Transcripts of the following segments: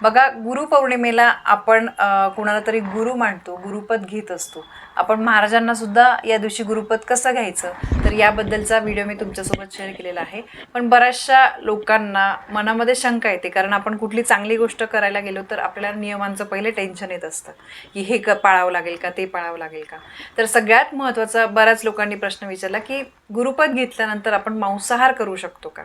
बघा गुरुपौर्णिमेला आपण कुणाला तरी गुरु मानतो गुरुपद घेत असतो. आपण महाराजांना सुद्धा या दिवशी गुरुपद कसं घ्यायचं? तर याबद्दलचा व्हिडिओ मी तुमच्यासोबत शेअर केलेला आहे. पण बऱ्याचशा लोकांना मनामध्ये शंका येते कारण आपण कुठली चांगली गोष्ट करायला गेलो तर आपल्याला नियमांचं पहिले टेन्शन येत असतं की हे क पाळावं लागेल का ते पाळावं लागेल का? तर सगळ्यात महत्त्वाचा बऱ्याच लोकांनी प्रश्न विचारला की गुरुपद घेतल्यानंतर आपण मांसाहार करू शकतो का?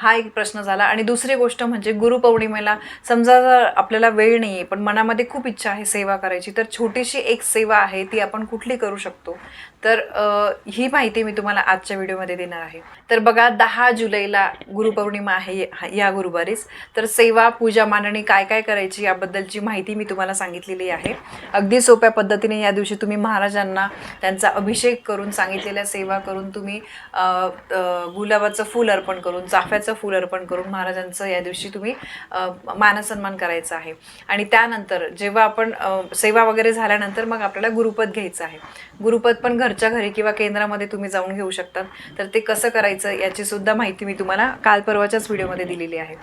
हा एक प्रश्न झाला. आणि दुसरी गोष्ट म्हणजे गुरुपौर्णिमेला समजा जर आपल्याला वेळ नाही आहे पण मनामध्ये खूप इच्छा आहे सेवा करायची तर छोटीशी एक सेवा आहे ती आपण कुठली करू शकतो? तर ही माहिती मी तुम्हाला आजच्या व्हिडिओमध्ये देणार आहे. तर बघा दहा जुलैला गुरुपौर्णिमा आहे या गुरुवारीच. तर सेवा पूजा मांडणी काय काय करायची याबद्दलची माहिती मी तुम्हाला सांगितलेली आहे. अगदी सोप्या पद्धतीने या दिवशी तुम्ही महाराजांना त्यांचा अभिषेक करून सांगितलेल्या सेवा करून तुम्ही गुलाबाचं फूल अर्पण करून चाफ्याचं फूल अर्पण करून महाराजांचं या दिवशी तुम्ही मानसन्मान करायचा आहे. आणि त्यानंतर जेव्हा आपण सेवा वगैरे झाल्यानंतर मग आपल्याला गुरुपद घ्यायचं आहे. गुरुपद पण घरच्या घरी किंवा केंद्रामध्ये तुम्ही जाऊन घेऊ शकता. तर ते कसं करायचं याची सुद्धा माहिती मी तुम्हाला काल परवाच्याच व्हिडिओमध्ये दिलेली आहे.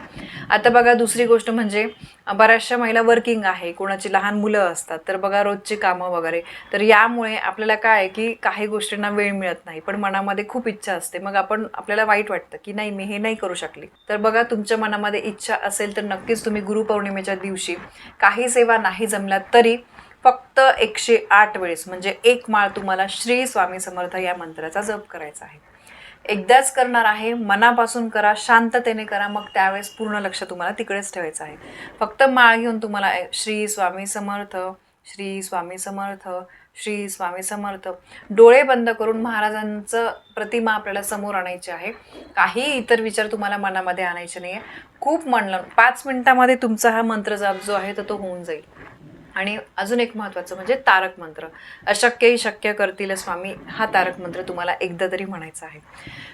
आता बघा दुसरी गोष्ट म्हणजे बऱ्याचशा महिला वर्किंग आहे. कोणाची लहान मुलं असतात. तर बघा रोजची कामं वगैरे. तर यामुळे आपल्याला काय आहे की काही गोष्टींना वेळ मिळत नाही. पण मनामध्ये खूप इच्छा असते. मग आपण आपल्याला वाईट वाटतं की नाही मी हे नाही करू शकली. तर बघा तुमच्या मनामध्ये इच्छा असेल तर नक्कीच तुम्ही गुरुपौर्णिमेच्या दिवशी काही सेवा नाही जमल्या तरी फक्त एकशे आठ वेळेस म्हणजे एक माळ तुम्हाला श्री स्वामी समर्थ या मंत्राचा जप करायचा आहे. एकदाच करणार आहे मनापासून करा शांततेने करा मग त्यावेळेस पूर्ण लक्ष तुम्हाला तिकडेच ठेवायचं आहे. फक्त माळ घेऊन तुम्हाला श्री स्वामी समर्थ श्री स्वामी समर्थ श्री स्वामी समर्थ. डोळे बंद करून महाराजांचं प्रतिमा आपल्याला समोर आणायची आहे. काही इतर विचार तुम्हाला मनामध्ये आणायचे नाही आहे खूप म्हणलं पाच मिनिटामध्ये तुमचा हा मंत्र जाप जो आहे तर तो होऊन जाईल. आणि अजून एक महत्त्वाचं म्हणजे तारक मंत्र. अशक्यही शक्य करतील स्वामी हा तारक मंत्र तुम्हाला एकदा तरी म्हणायचा आहे.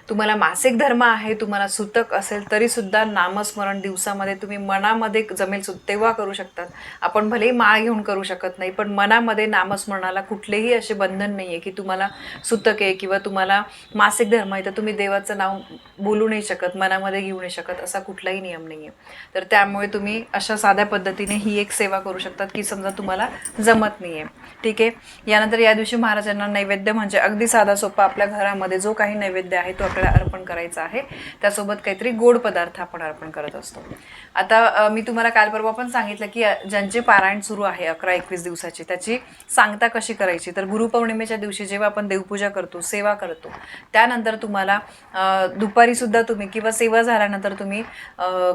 तुम्हाला मासिक धर्म आहे तुम्हाला सुतक असेल तरीसुद्धा नामस्मरण दिवसामध्ये तुम्ही मनामध्ये जमेल सु तेव्हा करू शकतात. आपण भलेही माळ घेऊन करू शकत नाही पण मनामध्ये नामस्मरणाला कुठलेही असे बंधन नाही आहे की तुम्हाला सुतक आहे किंवा तुम्हाला मासिक धर्म आहे तर तुम्ही देवाचं नाव बोलू नाही शकत मनामध्ये घेऊ नाही शकत असा कुठलाही नियम नाही आहे तर त्यामुळे तुम्ही अशा साध्या पद्धतीने ही एक सेवा करू शकतात की समजा तुम्हाला जमत नाही आहे ठीक आहे? यानंतर या दिवशी महाराजांना नैवेद्य म्हणजे अगदी साधा सोपा आपल्या घरामध्ये जो काही नैवेद्य आहे तो आपल्याला अर्पण करायचा आहे. त्यासोबत काहीतरी गोड पदार्थ आपण अर्पण करत असतो. आता मी तुम्हाला काल परवा पण सांगितलं की ज्यांचे पारायण सुरू आहे अकरा एकवीस दिवसाची त्याची सांगता कशी करायची? तर गुरुपौर्णिमेच्या दिवशी जेव्हा आपण देवपूजा करतो सेवा करतो त्यानंतर तुम्हाला दुपारी दुपारीसुद्धा तुम्ही किंवा सेवा झाल्यानंतर तुम्ही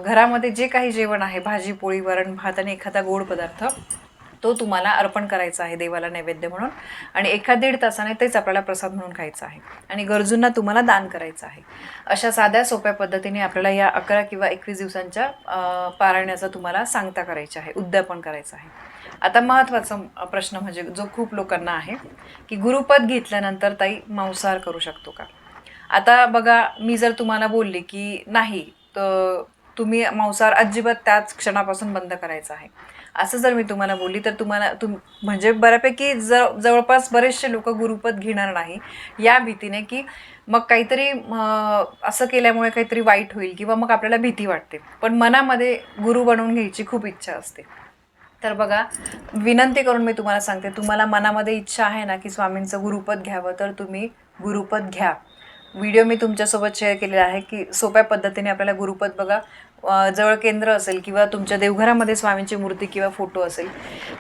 घरामध्ये जे काही जेवण आहे भाजी पोळी वरण भात आणि एखादा गोड पदार्थ तो तुम्हाला अर्पण करायचा आहे देवाला नैवेद्य म्हणून. आणि एका दीड तासाने तेच आपल्याला प्रसाद म्हणून खायचं आहे. आणि गरजूंना तुम्हाला दान करायचं आहे. अशा साध्या सोप्या पद्धतीने आपल्याला या अकरा किंवा एकवीस दिवसांच्या पारायणाचा तुम्हाला सांगता करायची आहे उद्यापन करायचं आहे. आता महत्त्वाचा प्रश्न म्हणजे जो खूप लोकांना आहे की गुरुपद घेतल्यानंतर ताई मांसाहार करू शकतो का? आता बघा मी जर तुम्हाला बोलले की नाही तर तुम्ही मांसाहार अजिबात त्याच क्षणापासून बंद करायचा आहे. असं जर मी तुम्हाला बोलली तर तुम्हाला तुम म्हणजे बऱ्यापैकी ज जवळपास बरेचसे लोक गुरुपद घेणार नाही. या भीतीने की मग काहीतरी असं केल्यामुळे काहीतरी वाईट होईल किंवा मग आपल्याला भीती वाटते. पण मनामध्ये गुरु बनवून घ्यायची खूप इच्छा असते. तर बघा विनंती करून मी तुम्हाला सांगते तुम्हाला मनामध्ये इच्छा आहे ना की स्वामींचं गुरुपद घ्यावं तर तुम्ही गुरुपद घ्या. व्हिडिओ मी तुमच्यासोबत शेअर केलेला आहे की सोप्या पद्धतीने आपल्याला गुरुपद बघा. जवळ केंद्र असेल किंवा तुमच्या देवघरामध्ये स्वामींची मूर्ती किंवा फोटो असेल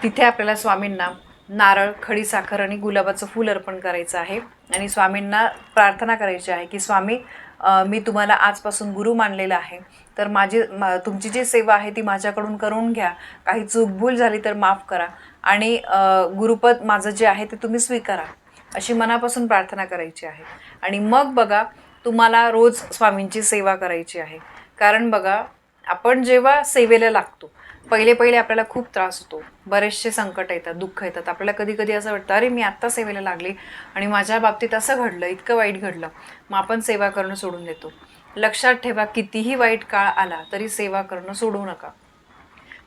तिथे आपल्याला स्वामींना नारळ खडी साखर आणि गुलाबाचं फूल अर्पण करायचं आहे. आणि स्वामींना प्रार्थना करायची आहे की स्वामी मी तुम्हाला आजपासून गुरु मानलेलं आहे. तर माझी मा तुमची जी सेवा आहे ती माझ्याकडून करून घ्या. काही चूकभूल झाली तर माफ करा. आणि गुरुपद माझं जे आहे ते तुम्ही स्वीकारा. अशी मनापासून प्रार्थना करायची आहे. आणि मग बघा तुम्हाला रोज स्वामींची सेवा करायची आहे. कारण बघा आपण जेव्हा सेवेला लागतो पहिले पहिले आपल्याला खूप त्रास होतो. बरेचसे संकट येतात दुःख येतात. आपल्याला कधी कधी असं वाटतं अरे मी आत्ता सेवेला लागले आणि माझ्या बाबतीत असं घडलं इतकं वाईट घडलं. मग आपण सेवा करणं सोडून देतो. लक्षात ठेवा कितीही वाईट काळ आला तरी सेवा करणं सोडू नका.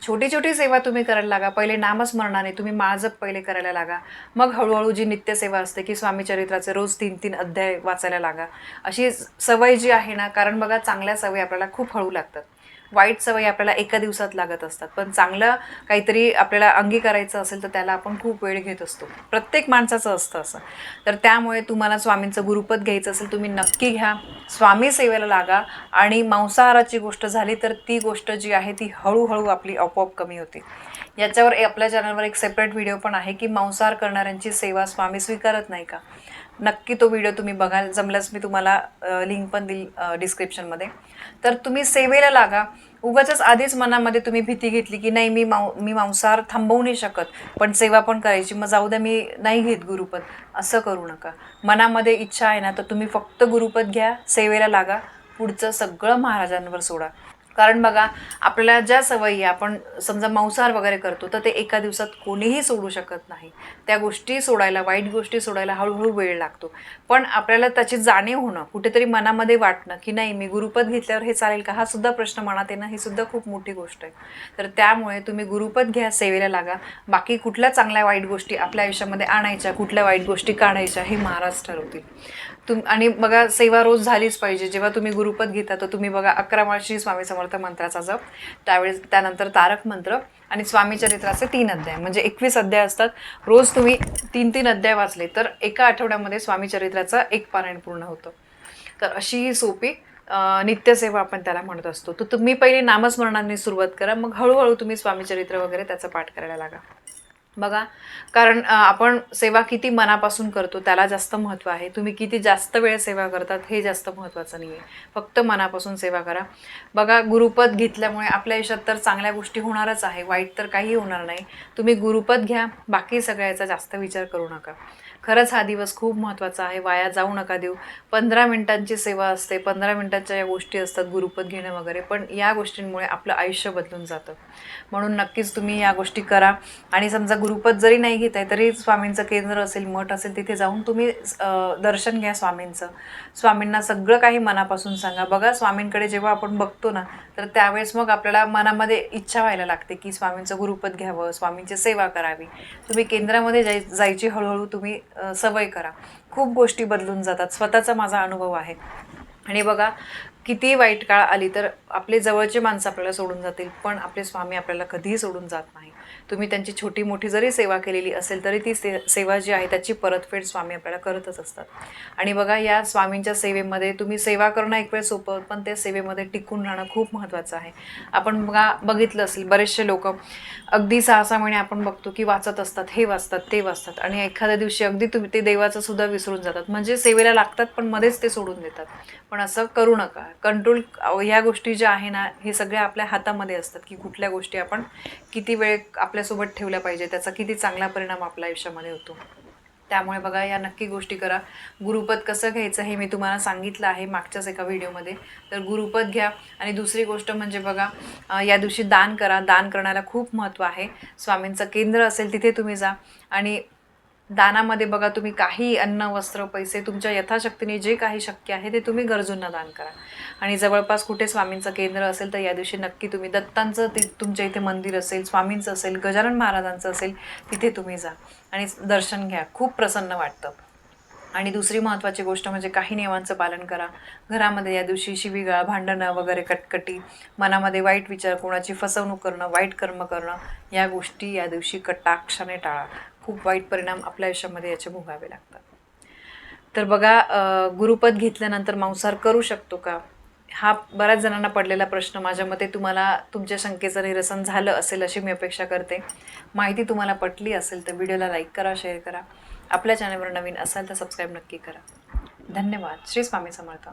छोटी छोटी सेवा तुम्ही करायला लागा. पहिले नामस्मरणाने तुम्ही माळजप पहिले करायला लागा. मग हळूहळू जी नित्यसेवा असते की स्वामी चरित्राचे रोज तीन तीन अध्याय वाचायला लागा. अशी सवय जी आहे ना कारण बघा चांगल्या सवयी आपल्याला खूप हळू लागतात. वाईट सवयी आपल्याला एका दिवसात लागत असतात. पण चांगलं काहीतरी आपल्याला अंगी करायचं असेल तर त्याला आपण खूप वेळ घेत असतो. प्रत्येक माणसाचं असतं असं. तर त्यामुळे तुम्हाला स्वामींचं गुरुपद घ्यायचं असेल तुम्ही नक्की घ्या. स्वामी सेवेला लागा आणि मांसाहाराची गोष्ट झाली तर ती गोष्ट जी आहे ती हळूहळू आपली आपोआप कमी होते. याच्यावर आपल्या चॅनलवर एक सेपरेट व्हिडिओ पण आहे की मांसाहार करणाऱ्यांची सेवा स्वामी स्वीकारत नाही का? नक्की तो व्हिडिओ तुम्ही बघाल जमल्यास मी तुम्हाला लिंक पण देईल डिस्क्रिप्शनमध्ये तर तुम्ही सेवेला लागा. उगाच आधीच मनामध्ये तुम्ही भीती घेतली की नाही मी माऊ मी मांसाहार थांबवू नाही शकत पण सेवा पण करायची. मग जाऊ द्या मी नाही घेत गुरुपद. असं करू नका. मनामध्ये इच्छा आहे ना तर तुम्ही फक्त गुरुपद घ्या सेवेला लागा. पुढचं सगळं महाराजांवर सोडा. कारण बघा आपल्याला ज्या सवयी आपण समजा मांसाहार वगैरे करतो तर ते एका दिवसात कोणीही सोडू शकत नाही. त्या गोष्टी सोडायला वाईट गोष्टी सोडायला हळूहळू वेळ लागतो. पण आपल्याला त्याची जाणीव होणं कुठेतरी मनामध्ये वाटणं की नाही मी गुरुपद घेतल्यावर हे चालेल का हा सुद्धा प्रश्न मनात येणं ही सुद्धा खूप मोठी गोष्ट आहे. तर त्यामुळे तुम्ही गुरुपद घ्या सेवेला लागा. बाकी कुठल्या चांगल्या वाईट गोष्टी आपल्या आयुष्यामध्ये आणायच्या कुठल्या वाईट गोष्टी काढायच्या हे महाराज ठरवतील. तुम आणि बघा सेवा रोज झालीच पाहिजे. जेव्हा तुम्ही गुरुपद घेता तर तुम्ही बघा अकरा माळशी स्वामी समर्थ मंत्राचा जप त्यावेळेस त्यानंतर तारक मंत्र आणि स्वामी चरित्राचे तीन अध्याय म्हणजे एकवीस अध्याय असतात. रोज तुम्ही तीन तीन अध्याय वाचले तर एका आठवड्यामध्ये स्वामी चरित्राचं एक पारायण पूर्ण होतं. तर अशी ही सोपी नित्यसेवा आपण त्याला म्हणत असतो. तर तुम्ही पहिले नामस्मरणाने सुरुवात करा मग हळूहळू तुम्ही स्वामी चरित्र वगैरे त्याचा पाठ करायला लागा. बघा कारण आपण सेवा किती मनापासून करतो त्याला जास्त महत्त्व आहे. तुम्ही किती जास्त वेळ सेवा करतात हे जास्त महत्त्वाचं नाही आहे फक्त मनापासून सेवा करा. बघा गुरुपद घेतल्यामुळे आपल्या आयुष्यात तर चांगल्या गोष्टी होणारच आहे. वाईट तर काही होणार नाही. तुम्ही गुरुपद घ्या. बाकी सगळ्याचा जास्त विचार करू नका. खरंच हा दिवस खूप महत्त्वाचा आहे. वाया जाऊ नका देऊ. पंधरा मिनिटांची सेवा असते. पंधरा मिनिटांच्या या गोष्टी असतात गुरुपद घेणं वगैरे. पण या गोष्टींमुळे आपलं आयुष्य बदलून जातं. म्हणून नक्कीच तुम्ही या गोष्टी करा. आणि समजा गुरुपद जरी नाही घेत आहे तरी स्वामींचं केंद्र असेल मठ असेल तिथे जाऊन तुम्ही दर्शन घ्या स्वामींचं. स्वामींना सगळं काही मनापासून सांगा. बघा स्वामींकडे जेव्हा आपण बघतो ना तर त्यावेळेस मग आपल्याला मनामध्ये इच्छा व्हायला लागते की स्वामींचं गुरुपद घ्यावं स्वामींची सेवा करावी. तुम्ही केंद्रामध्ये जाय जायची हळूहळू तुम्ही सवय करा. खूप गोष्टी बदलून जातात. स्वतःचा माझा अनुभव आहे. आणि बघा किती वाईट काळ आली तर आपले जवळचे माणसं आपल्याला सोडून जातील पण आपले स्वामी आपल्याला कधीही सोडून जात नाही. तुम्ही त्यांची छोटी मोठी जरी सेवा केलेली असेल तरी ती से सेवा जी आहे त्याची परतफेड स्वामी आपल्याला करतच असतात. आणि बघा या स्वामींच्या सेवेमध्ये तुम्ही सेवा करणं एक वेळ सोपं पण त्या सेवेमध्ये टिकून राहणं खूप महत्त्वाचं आहे. आपण बघा बघितलं असेल बरेचसे लोक अगदी सहा सहा महिने आपण बघतो की वाचत असतात हे वाचतात ते वाचतात. आणि एखाद्या दिवशी अगदी तुम्ही ते देवाचं सुद्धा विसरून जातात. म्हणजे सेवेला लागतात पण मध्येच ते सोडून देतात. पण असं करू नका. कंट्रोल ह्या गोष्टी ज्या आहे ना हे सगळ्या आपल्या हातामध्ये असतात की कुठल्या गोष्टी आपण किती वेळ आपल्यासोबत ठेवल्या पाहिजे त्याचा किती चांगला परिणाम आपल्या आयुष्यामध्ये होतो. त्यामुळे बघा या नक्की गोष्टी करा. गुरुपद कसं घ्यायचं हे मी तुम्हाला सांगितलं आहे मागच्याच एका व्हिडिओमध्ये. तर गुरुपद घ्या. आणि दुसरी गोष्ट म्हणजे बघा या दिवशी दान करा. दान करण्याला खूप महत्त्व आहे. स्वामींचं केंद्र असेल तिथे तुम्ही जा. आणि दानामध्ये बघा तुम्ही काही अन्न वस्त्र पैसे तुमच्या यथाशक्तीने जे काही शक्य आहे ते तुम्ही गरजूंना दान करा. आणि जवळपास कुठे स्वामींचं केंद्र असेल तर या दिवशी नक्की तुम्ही दत्तांचं ते तुमच्या इथे मंदिर असेल स्वामींचं असेल गजानन महाराजांचं असेल तिथे तुम्ही जा. आणि दर्शन घ्या. खूप प्रसन्न वाटतं. आणि दुसरी महत्त्वाची गोष्ट म्हणजे काही नियमांचं पालन करा. घरामध्ये या दिवशी शिवीगाळ भांडणं वगैरे कटकटी मनामध्ये वाईट विचार कोणाची फसवणूक करणं वाईट कर्म करणं या गोष्टी या दिवशी कटाक्षाने टाळा. खूप वाईट परिणाम आपल्या आयुष्यामध्ये याचे भोगावे लागतात. तर बघा गुरुपद घेतल्यानंतर मांसाहार करू शकतो का? हा बऱ्याच जणांना पडलेला प्रश्न माझ्या मते तुम्हाला तुमच्या शंकेचं निरसन झालं असेल अशी मी अपेक्षा करते. माहिती तुम्हाला पटली असेल तर व्हिडिओला लाईक करा शेअर करा. आपल्या चॅनलवर नवीन असाल तर सबस्क्राईब नक्की करा. धन्यवाद. श्री स्वामी समर्थ.